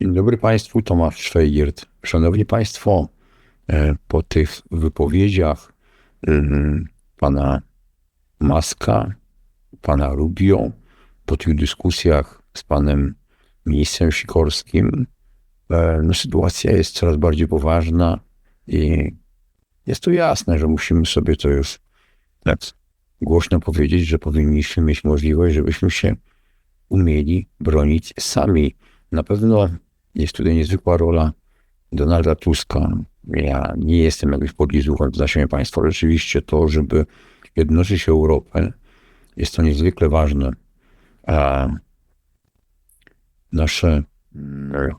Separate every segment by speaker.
Speaker 1: Dzień dobry Państwu, Tomasz Szwejgiert. Szanowni Państwo, e, po tych wypowiedziach mm, pana Maska, pana Rubio, po tych dyskusjach z panem ministrem Sikorskim, e, no, sytuacja jest coraz bardziej poważna i jest to jasne, że musimy sobie to już tak głośno powiedzieć, że powinniśmy mieć możliwość, żebyśmy się umieli bronić sami. Na pewno jest tutaj niezwykła rola Donalda Tuska. Ja nie jestem jakimś podlizuchem, znacznie Państwo. Rzeczywiście to, żeby jednoczyć Europę, jest to niezwykle ważne. A nasze, mm,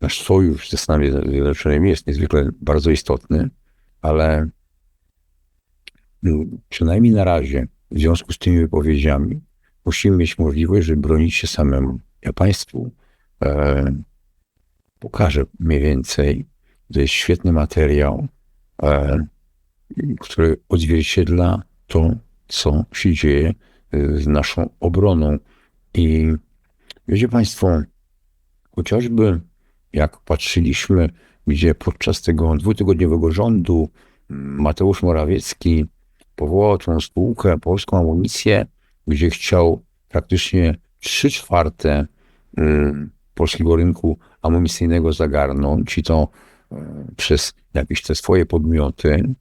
Speaker 1: nasz sojusz ze Stanami Zjednoczonymi jest niezwykle bardzo istotny, ale mm, przynajmniej na razie, w związku z tymi wypowiedziami, musimy mieć możliwość, żeby bronić się samemu. Ja Państwu e, pokażę mniej więcej. To jest świetny materiał, e, który odzwierciedla to, co się dzieje e, z naszą obroną. I wiecie Państwo, chociażby jak patrzyliśmy, gdzie podczas tego dwutygodniowego rządu Mateusz Morawiecki powołał tą spółkę Polską Amunicję, gdzie chciał praktycznie trzy czwarte polskiego rynku amunicyjnego zagarnąć i to e, przez jakieś te swoje podmioty.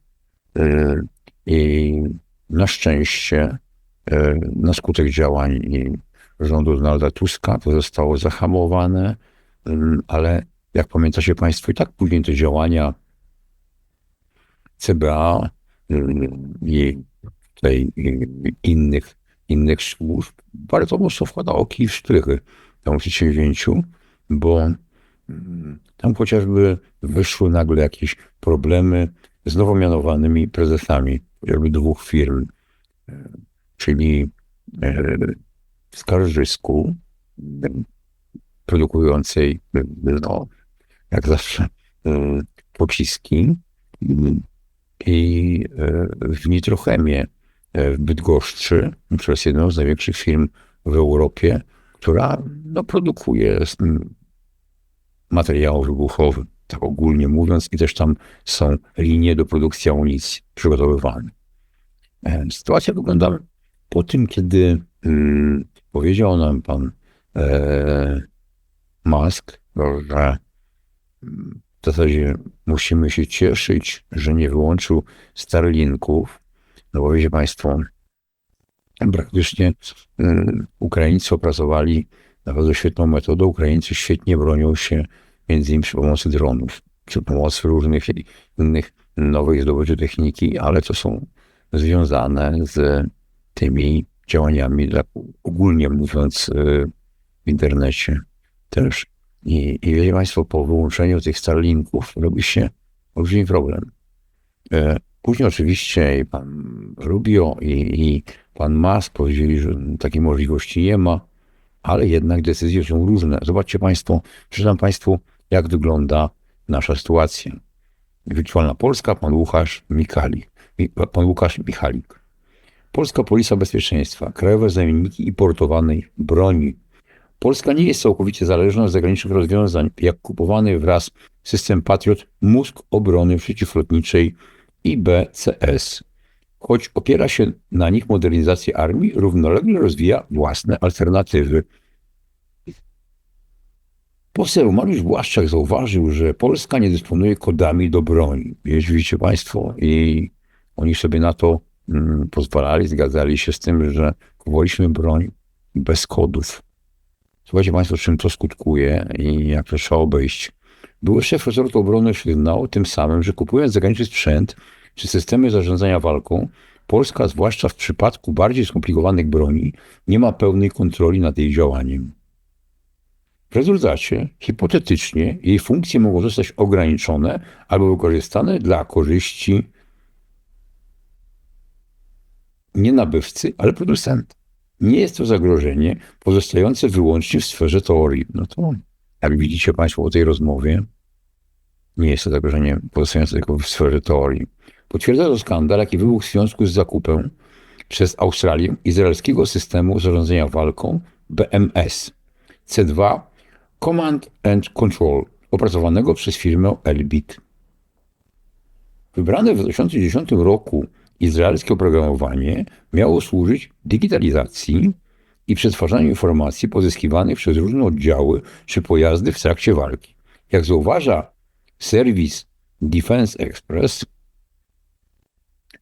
Speaker 1: E, I na szczęście, e, na skutek działań rządu Donalda Tuska, to zostało zahamowane, ale jak pamiętacie Państwo, i tak później te działania CBA i tej innych, innych służb bardzo mocno wkładało kij w szprychy temu przedsięwzięciu, bo mm, tam chociażby wyszły nagle jakieś problemy z nowo mianowanymi prezesami, chociażby dwóch firm, e, czyli e, w Skarżysku, produkującej, no, jak zawsze, e, pociski i w Nitrochemie w Bydgoszczy, jest jedną z największych firm w Europie, która no, produkuje materiał wybuchowy, tak ogólnie mówiąc, i też tam są linie do produkcji amunicji przygotowywane. E, sytuacja wygląda po tym, kiedy powiedział nam pan e, Musk, że w zasadzie musimy się cieszyć, że nie wyłączył Starlinków, no bo wiecie państwo, praktycznie y, Ukraińcy opracowali naprawdę świetną metodę. Ukraińcy świetnie bronią się między innymi przy pomocy dronów, przy pomocy różnych innych nowych zdobyczy techniki, ale to są związane z tymi działaniami, ogólnie mówiąc, y, w internecie też. I, i wiecie Państwo, po wyłączeniu tych Starlinków robi się olbrzymi problem. Później oczywiście pan Rubio i, i pan Mas powiedzieli, że takiej możliwości nie ma, ale jednak decyzje są różne. Zobaczcie Państwo, przeczytam Państwu, jak wygląda nasza sytuacja. Wirtualna Polska, pan Łukasz Michalik. Pan Łukasz Michalik. Polska Policja Bezpieczeństwa, krajowe zamienniki importowanej broni. Polska nie jest całkowicie zależna od zagranicznych rozwiązań, jak kupowany wraz system Patriot Mózg Obrony Przeciwlotniczej IBCS choć opiera się na nich modernizacji armii, równolegle rozwija własne alternatywy. Poseł Mariusz Błaszczak zauważył, że Polska nie dysponuje kodami do broni. Wiecie Państwo, i oni sobie na to mm, pozwalali, zgadzali się z tym, że kupowaliśmy broń bez kodów. Słuchajcie Państwo, czym to skutkuje i jak to trzeba obejść. Były szef resortu obrony przyznał tym samym, że kupując zagraniczny sprzęt, czy systemy zarządzania walką, Polska, zwłaszcza w przypadku bardziej skomplikowanych broni, nie ma pełnej kontroli nad jej działaniem. W rezultacie, hipotetycznie, jej funkcje mogą zostać ograniczone albo wykorzystane dla korzyści nie nabywcy, ale producenta. Nie jest to zagrożenie pozostające wyłącznie w sferze teorii. No to, jak widzicie Państwo po tej rozmowie, nie jest to zagrożenie pozostające tylko w sferze teorii. Potwierdza to skandal, jaki wybuchł w związku z zakupem przez Australię izraelskiego systemu zarządzania walką BMS C2 Command and Control, opracowanego przez firmę Elbit. Wybrane w 2010 roku izraelskie oprogramowanie miało służyć digitalizacji i przetwarzaniu informacji pozyskiwanych przez różne oddziały czy pojazdy w trakcie walki. Jak zauważa serwis Defense Express,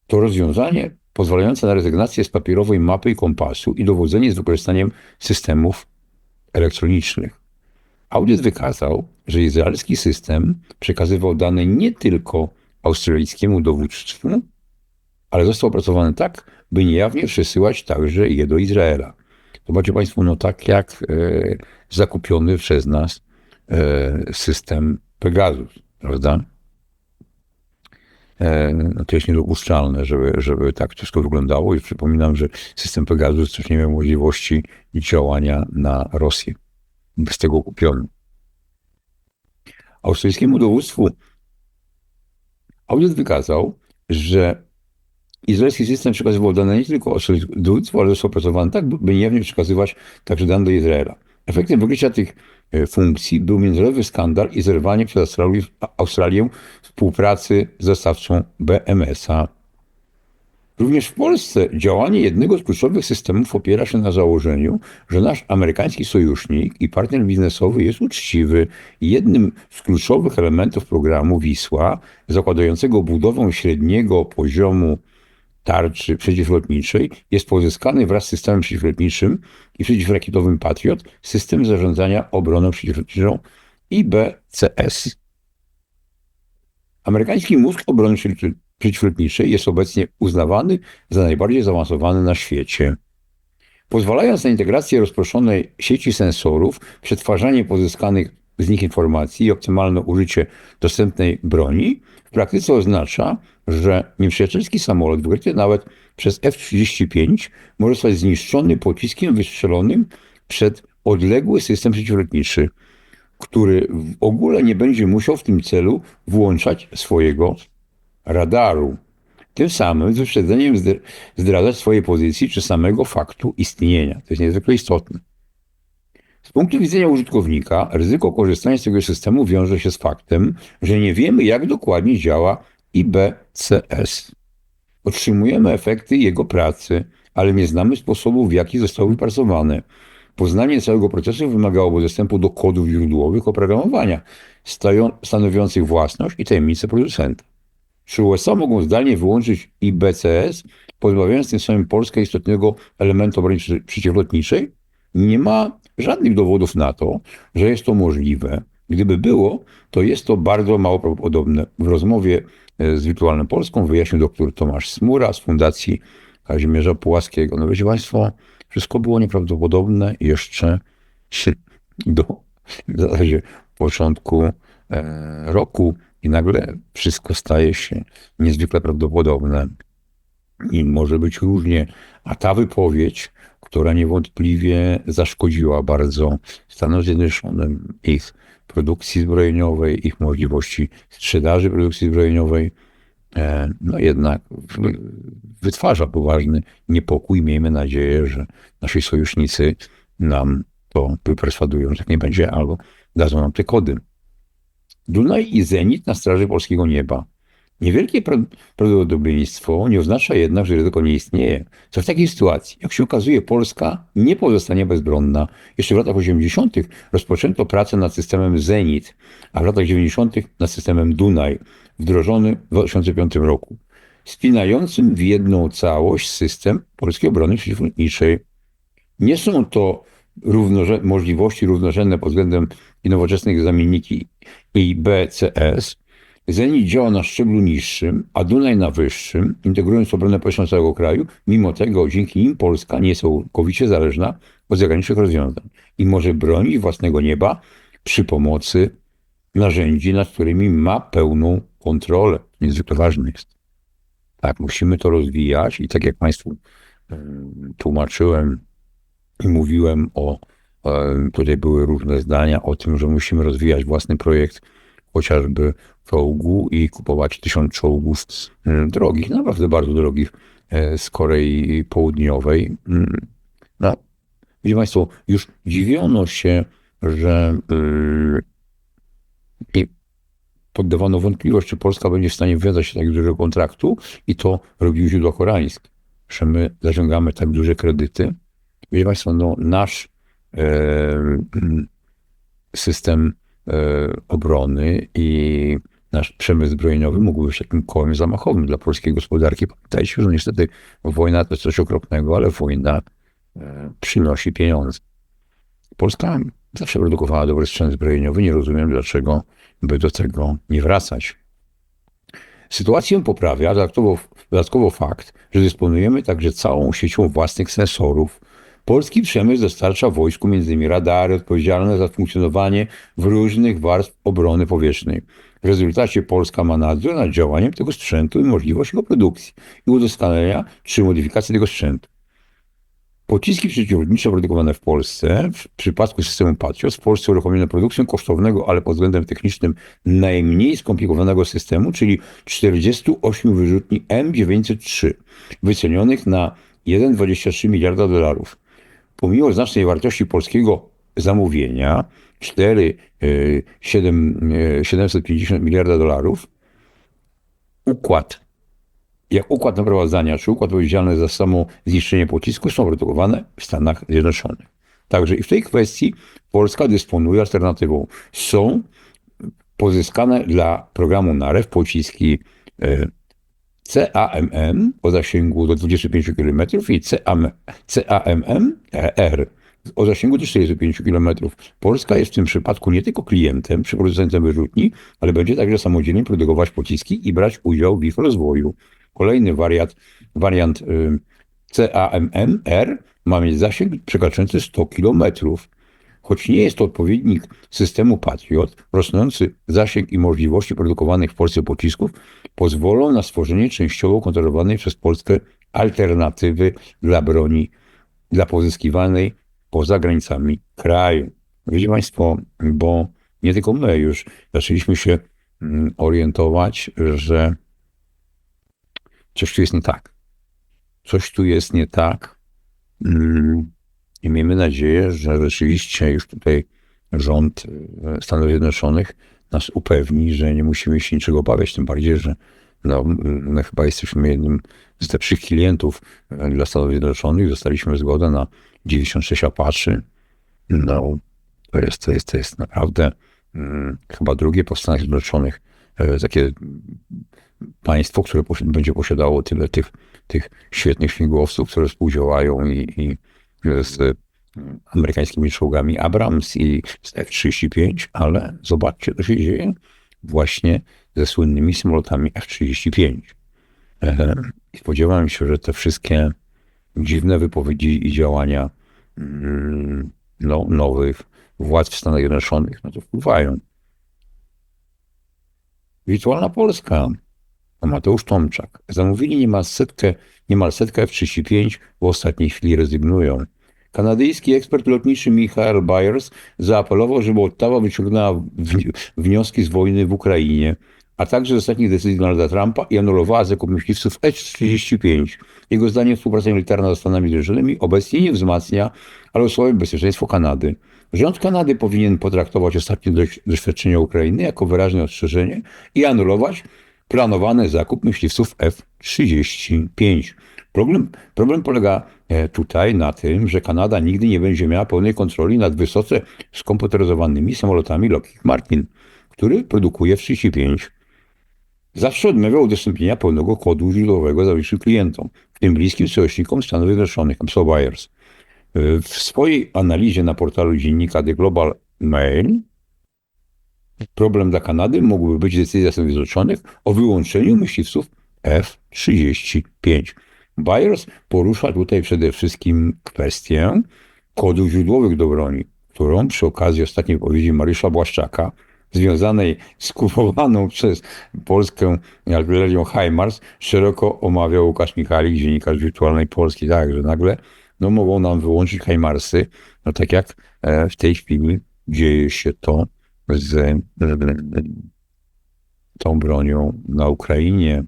Speaker 1: to rozwiązanie pozwalające na rezygnację z papierowej mapy i kompasu i dowodzenie z wykorzystaniem systemów elektronicznych. Audyt wykazał, że izraelski system przekazywał dane nie tylko australijskiemu dowództwu, ale został opracowany tak, by niejawnie przesyłać także je do Izraela. Zobaczcie Państwo, no tak jak e, zakupiony przez nas e, system Pegasus, prawda? E, no to jest niedopuszczalne, żeby, żeby tak wszystko wyglądało i przypominam, że system Pegasus też nie miał możliwości działania na Rosję. Bez tego kupiony. Australijskiemu dowództwu audyt wykazał, że izraelski system przekazywał dane nie tylko dowództwu, ale został opracowany tak, by niejawnie przekazywać także dane do Izraela. Efektem wykrycia tych e, funkcji był międzynarodowy skandal i zerwanie przez Australię, Australię współpracy z dostawcą BMS-a. Również w Polsce działanie jednego z kluczowych systemów opiera się na założeniu, że nasz amerykański sojusznik i partner biznesowy jest uczciwy. Jednym z kluczowych elementów programu Wisła, zakładającego budowę średniego poziomu tarczy przeciwlotniczej, jest pozyskany wraz z systemem przeciwlotniczym i przeciwrakietowym Patriot system zarządzania obroną przeciwlotniczą IBCS. Amerykański mózg obrony przeciwlotniczej jest obecnie uznawany za najbardziej zaawansowany na świecie. Pozwalając na integrację rozproszonej sieci sensorów, przetwarzanie pozyskanych z nich informacji i optymalne użycie dostępnej broni, w praktyce oznacza, że nieprzyjacielski samolot wykryty nawet przez F-35 może zostać zniszczony pociskiem wystrzelonym przed odległy system przeciwlotniczy, który w ogóle nie będzie musiał w tym celu włączać swojego radaru. Tym samym z wyprzedzeniem zdradzać swojej pozycji czy samego faktu istnienia. To jest niezwykle istotne. Z punktu widzenia użytkownika, ryzyko korzystania z tego systemu wiąże się z faktem, że nie wiemy, jak dokładnie działa IBCS. Otrzymujemy efekty jego pracy, ale nie znamy sposobu, w jaki zostały wypracowane. Poznanie całego procesu wymagałoby dostępu do kodów źródłowych oprogramowania, stanowiących własność i tajemnicę producenta. Czy USA mogą zdalnie wyłączyć IBCS, pozbawiając tym samym Polskę istotnego elementu broni przeciwlotniczej? Nie ma żadnych dowodów na to, że jest to możliwe. Gdyby było, to jest to bardzo mało prawdopodobne. W rozmowie e, z Wirtualną Polską wyjaśnił dr Tomasz Smura z Fundacji Kazimierza Pułaskiego. No wiecie Państwo, wszystko było nieprawdopodobne jeszcze do w zasadzie początku e, roku i nagle wszystko staje się niezwykle prawdopodobne i może być różnie. A ta wypowiedź, która niewątpliwie zaszkodziła bardzo Stanom Zjednoczonym, ich produkcji zbrojeniowej, ich możliwości sprzedaży produkcji zbrojeniowej, e, no jednak wytwarza poważny niepokój. Miejmy nadzieję, że nasi sojusznicy nam to wyperswadują, że tak nie będzie, albo dadzą nam te kody. Dunaj i Zenit na straży polskiego nieba. Niewielkie prawdopodobieństwo nie oznacza jednak, że ryzyko nie istnieje. Co w takiej sytuacji, jak się okazuje, Polska nie pozostanie bezbronna. Jeszcze w latach 80. rozpoczęto pracę nad systemem Zenit, a w latach 90. nad systemem Dunaj, wdrożony w 2005 roku, spinającym w jedną całość system polskiej obrony przeciwlotniczej. Nie są to równorzę możliwości równorzędne pod względem nowoczesnych zamienniki IBCS, Zenit działa na szczeblu niższym, a Dunaj na wyższym, integrując obronę powietrzną całego kraju. Mimo tego dzięki nim Polska nie jest całkowicie zależna od zagranicznych rozwiązań i może bronić własnego nieba przy pomocy narzędzi, nad którymi ma pełną kontrolę. Niezwykle ważne jest. Tak, musimy to rozwijać i tak jak Państwu tłumaczyłem i mówiłem o, tutaj były różne zdania o tym, że musimy rozwijać własny projekt chociażby czołgu i kupować tysiąc czołgów mm, drogich, naprawdę bardzo drogich e, z Korei Południowej. Mm, no, widzicie Państwo, już dziwiono się że yy, i poddawano wątpliwość, czy Polska będzie w stanie wywiązać się tak dużego kontraktu i to robił źródło koreańskie, że my zaciągamy tak duże kredyty. Wiecie Państwo, no, nasz e, mm, system obrony i nasz przemysł zbrojeniowy mógł być takim kołem zamachowym dla polskiej gospodarki. Pamiętajcie, że niestety wojna to jest coś okropnego, ale wojna e, przynosi pieniądze. Polska zawsze produkowała dobry sprzęt zbrojeniowy. Nie rozumiem, dlaczego by do tego nie wracać. Sytuację poprawia dodatkowo, dodatkowo fakt, że dysponujemy także całą siecią własnych sensorów. Polski przemysł dostarcza wojsku m.in. radary odpowiedzialne za funkcjonowanie w różnych warstw obrony powietrznej. W rezultacie Polska ma nadzór nad działaniem tego sprzętu i możliwość jego produkcji i udoskonalenia czy modyfikacji tego sprzętu. Pociski przeciwlotnicze produkowane w Polsce, w przypadku systemu Patriot, w Polsce uruchomiono produkcję kosztownego, ale pod względem technicznym najmniej skomplikowanego systemu, czyli 48 wyrzutni M903, wycenionych na 1,23 miliarda dolarów. Pomimo znacznej wartości polskiego zamówienia, 4, 7, 750 miliarda dolarów, układ jak układ naprowadzania czy układ odpowiedzialny za samo zniszczenie pocisku są produkowane w Stanach Zjednoczonych. Także i w tej kwestii Polska dysponuje alternatywą. Są pozyskane dla programu NAREW pociski e, CAMM o zasięgu do 25 km i CAMM-R o zasięgu do 45 km. Polska jest w tym przypadku nie tylko klientem czy producentem wyrzutni, ale będzie także samodzielnie produkować pociski i brać udział w ich rozwoju. Kolejny wariant, wariant y, CAMM-R ma mieć zasięg przekraczający 100 km. Choć nie jest to odpowiednik systemu Patriot, rosnący zasięg i możliwości produkowanych w Polsce pocisków pozwolą na stworzenie częściowo kontrolowanej przez Polskę alternatywy dla broni, dla pozyskiwanej poza granicami kraju. Wiecie Państwo, bo nie tylko my już zaczęliśmy się mm, orientować, że coś tu jest nie tak. Coś tu jest nie tak. I miejmy nadzieję, że rzeczywiście już tutaj rząd e, Stanów Zjednoczonych nas upewni, że nie musimy się niczego obawiać, tym bardziej, że no, chyba jesteśmy jednym z lepszych klientów e, dla Stanów Zjednoczonych. Dostaliśmy zgodę na 96 Apache. No, to jest, to jest, to jest naprawdę hmm, chyba drugie po Stanach Zjednoczonych e, takie państwo, które będzie posiadało tyle tych, tych świetnych śmigłowców, które współdziałają i, i z e, amerykańskimi czołgami Abrams i z F-35, ale zobaczcie, co się dzieje właśnie ze słynnymi samolotami F-35. I spodziewałem się, że te wszystkie dziwne wypowiedzi i działania mm, no, nowych władz w Stanach Zjednoczonych na to wpływają. Wirtualna Polska Mateusz Tomczak. Zamówili niemal setkę, niemal setkę F-35, w ostatniej chwili rezygnują. Kanadyjski ekspert lotniczy Michael Byers zaapelował, żeby Ottawa wyciągnęła wnioski z wojny w Ukrainie, a także z ostatnich decyzji Donalda Trumpa i anulowała zakup myśliwców F-35. Jego zdaniem współpraca militarna ze Stanami Zjednoczonymi obecnie nie wzmacnia, ale osłabia bezpieczeństwo Kanady. Rząd Kanady powinien potraktować ostatnie doświadczenia Ukrainy jako wyraźne ostrzeżenie i anulować planowany zakup myśliwców F-35. Problem, problem polega e, tutaj na tym, że Kanada nigdy nie będzie miała pełnej kontroli nad wysoce skomputeryzowanymi samolotami Lockheed Martin, który produkuje F-35. Zawsze odmawiał udostępnienia pełnego kodu źródłowego najbliższym klientom, w tym bliskim sojusznikom Stanów Zjednoczonych, Amso Buyers. E, w swojej analizie na portalu dziennika The Global Mail Problem dla Kanady mógłby być decyzja Stanów Zjednoczonych o wyłączeniu myśliwców F-35. Byers porusza tutaj przede wszystkim kwestię kodów źródłowych do broni, którą przy okazji ostatniej wypowiedzi Mariusza Błaszczaka, związanej z kupowaną przez Polskę artylerią HIMARS, szeroko omawiał Łukasz Michalik, dziennikarz wirtualnej Polski. Tak, że nagle no, mogą nam wyłączyć HIMARSy, no tak jak e, w tej chwili dzieje się to z tą bronią na Ukrainie.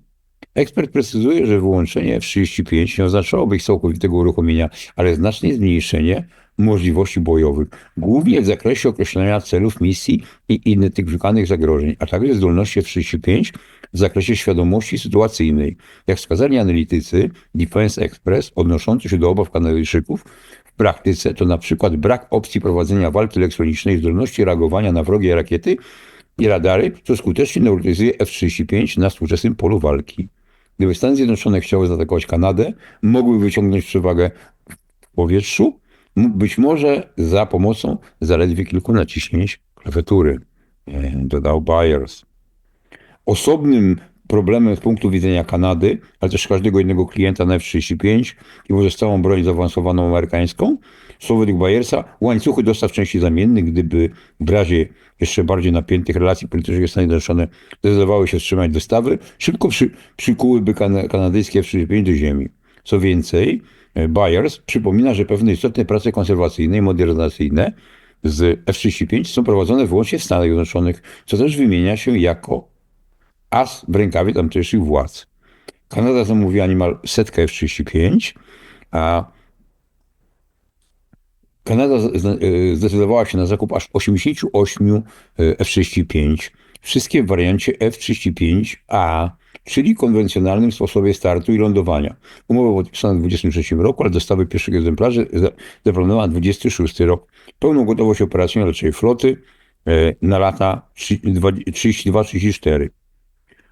Speaker 1: Ekspert precyzuje, że wyłączenie F-35 nie oznaczałoby ich całkowitego uruchomienia, ale znaczne zmniejszenie możliwości bojowych, głównie w zakresie określenia celów misji i wykanych zagrożeń, a także zdolności F-35 w zakresie świadomości sytuacyjnej. Jak wskazali analitycy Defense Express odnoszący się do obaw Kanadyjczyków, praktyce to na przykład brak opcji prowadzenia walki elektronicznej, zdolności reagowania na wrogie rakiety i radary, co skutecznie neutralizuje F-35 na współczesnym polu walki. Gdyby Stany Zjednoczone chciały zaatakować Kanadę, mogły wyciągnąć przewagę w powietrzu, być może za pomocą zaledwie kilku naciśnięć klawiatury, e, dodał Byers. Osobnym problemem z punktu widzenia Kanady, ale też każdego innego klienta na F-35 i pozostałą broń zaawansowaną amerykańską, są według Bayersa łańcuchy dostaw części zamiennych, gdyby w razie jeszcze bardziej napiętych relacji politycznych Stany Zjednoczone zdecydowały się wstrzymać dostawy, szybko przy, przykułyby kana, kanadyjskie F-35 do ziemi. Co więcej, e, Bayers przypomina, że pewne istotne prace konserwacyjne i modernizacyjne z F-35 są prowadzone wyłącznie w Stanach Zjednoczonych, co też wymienia się jako as w rękawie tamtejszych władz. Kanada zamówiła niemal setkę F-35, a Kanada e, zdecydowała się na zakup aż 88 e, F-35, wszystkie w wariancie F-35A, czyli konwencjonalnym sposobie startu i lądowania. Umowa podpisana w 2023 roku, ale dostawy pierwszych egzemplarzy za- zaplanowała na 26 rok. Pełną gotowość operacyjną leczej floty e, na lata 32-34.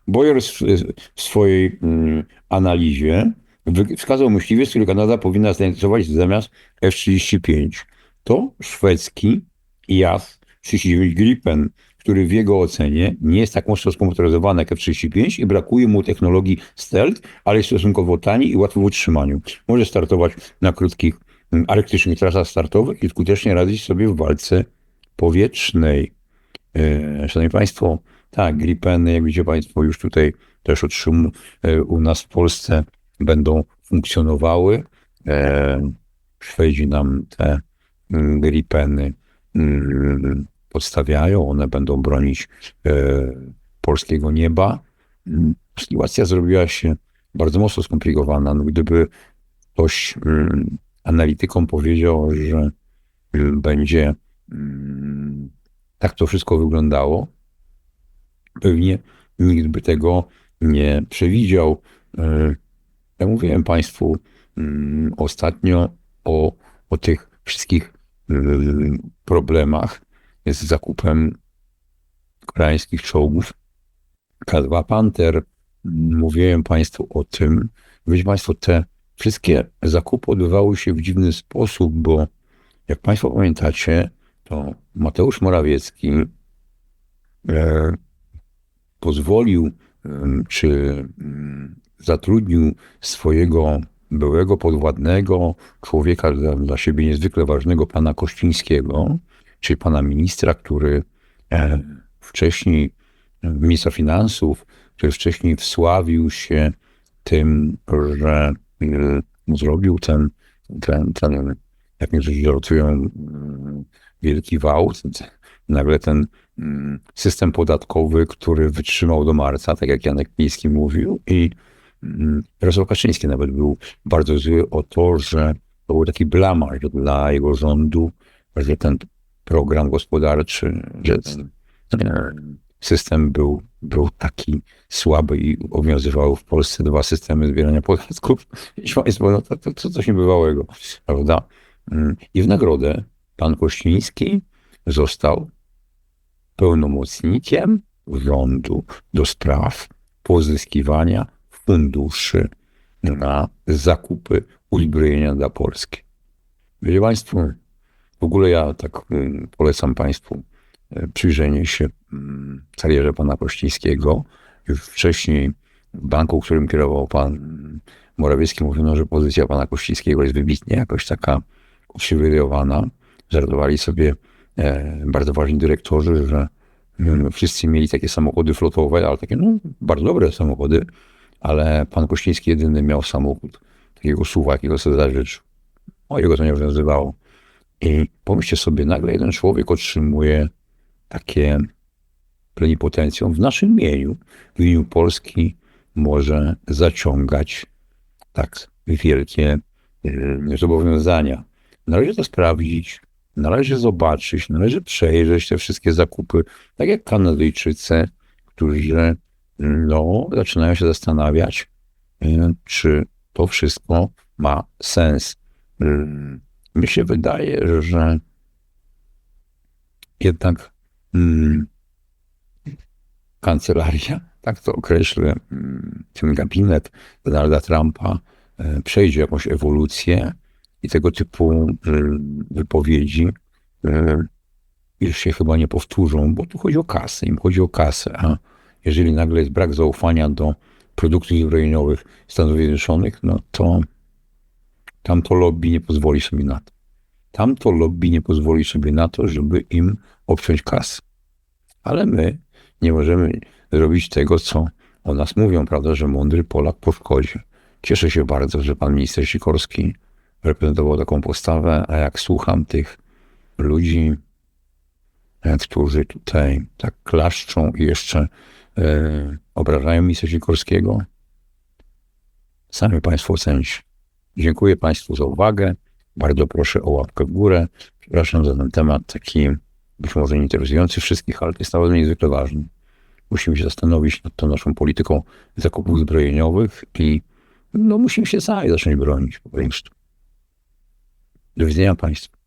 Speaker 1: Boyer w, swojej mm, analizie wskazał myśliwiec, który Kanada powinna zainteresować zamiast F-35. To szwedzki JAS-39 Gripen, który w jego ocenie nie jest tak mocno skomputeryzowany jak F-35 i brakuje mu technologii stealth, ale jest stosunkowo tani i łatwy w utrzymaniu. Może startować na krótkich mm, arktycznych trasach startowych i skutecznie radzić sobie w walce powietrznej. E, Szanowni Państwo, tak, Gripeny, jak widzicie Państwo, już tutaj też otrzym e, u nas w Polsce będą funkcjonowały. E, Szwedzi nam te mm, Gripeny mm, podstawiają, one będą bronić e, polskiego nieba. Mm, Sytuacja zrobiła się bardzo mocno skomplikowana. No, gdyby ktoś analitykom powiedział, że będzie tak to wszystko wyglądało, pewnie nikt by tego nie przewidział. E, Ja mówiłem Państwu mm, ostatnio o, o tych wszystkich mm, problemach z zakupem koreańskich czołgów. K2 Panther. Mówiłem Państwu o tym. Wiecie Państwo, te wszystkie zakupy odbywały się w dziwny sposób, bo jak Państwo pamiętacie, to Mateusz Morawiecki e, pozwolił, czy zatrudnił swojego byłego podwładnego człowieka dla, dla siebie niezwykle ważnego, pana Kościńskiego, czyli pana ministra, który e, wcześniej, e, ministra finansów, który wcześniej wsławił się tym, że e, zrobił ten, ten, ten jak niektórzy żartują, mm, wielki wał, nagle ten system podatkowy, który wytrzymał do marca, tak jak Janek Miejski mówił i mm, Jarosław Kaczyński nawet był bardzo zły o to, że to był taki blamaż dla jego rządu, że ten program gospodarczy, że ten system był, był taki słaby i obowiązywały w Polsce dwa systemy zbierania podatków. Wiecie Państwo, no to, to, to coś niebywałego, prawda? Mm, I w nagrodę pan Kościński został pełnomocnikiem rządu do spraw pozyskiwania funduszy na zakupy uzbrojenia dla Polski. Wiecie Państwo, w ogóle ja tak mm, polecam Państwu e, przyjrzenie się mm, karierze pana Kościńskiego. Już wcześniej w banku, którym kierował pan Morawiecki, mówiono, że pozycja pana Kościńskiego jest wybitnie jakoś taka uprzywilejowana. Żartowali sobie bardzo ważni dyrektorzy, że mm, wszyscy mieli takie samochody flotowe, ale takie no, bardzo dobre samochody, ale pan Kościński jedyny miał samochód takiego suwa, jakiego sobie zażyczył. O, jego to nie obowiązywało. I pomyślcie sobie, nagle jeden człowiek otrzymuje takie plenipotencją w naszym imieniu, w imieniu Polski może zaciągać tak wielkie y, zobowiązania. należy to sprawdzić, należy zobaczyć, należy przejrzeć te wszystkie zakupy, tak jak Kanadyjczycy, którzy no, zaczynają się zastanawiać, y, czy to wszystko ma sens. Y, Mi się wydaje, że jednak mm, kancelaria, tak to określę, mm, ten gabinet Donalda Trumpa e, przejdzie jakąś ewolucję i tego typu y, wypowiedzi y, już się chyba nie powtórzą, bo tu chodzi o kasę, im chodzi o kasę, a jeżeli nagle jest brak zaufania do produktów zbrojeniowych Stanów Zjednoczonych, no to tamto lobby nie pozwoli sobie na to. Tamto lobby nie pozwoli sobie na to, żeby im obciąć kasę. Ale my nie możemy zrobić tego, co o nas mówią, prawda, że mądry Polak po szkodzie. Cieszę się bardzo, że pan minister Sikorski reprezentował taką postawę, a jak słucham tych ludzi, e, którzy tutaj tak klaszczą i jeszcze e, obrażają ministra Sikorskiego, sami państwo ocenicie. Dziękuję państwu za uwagę. Bardzo proszę o łapkę w górę. Przepraszam za ten temat taki być może nie interesujący wszystkich, ale jest nawet niezwykle ważny. Musimy się zastanowić nad tą naszą polityką zakupów zbrojeniowych i no, musimy się sami zacząć bronić po prostu. Do widzenia Państwu.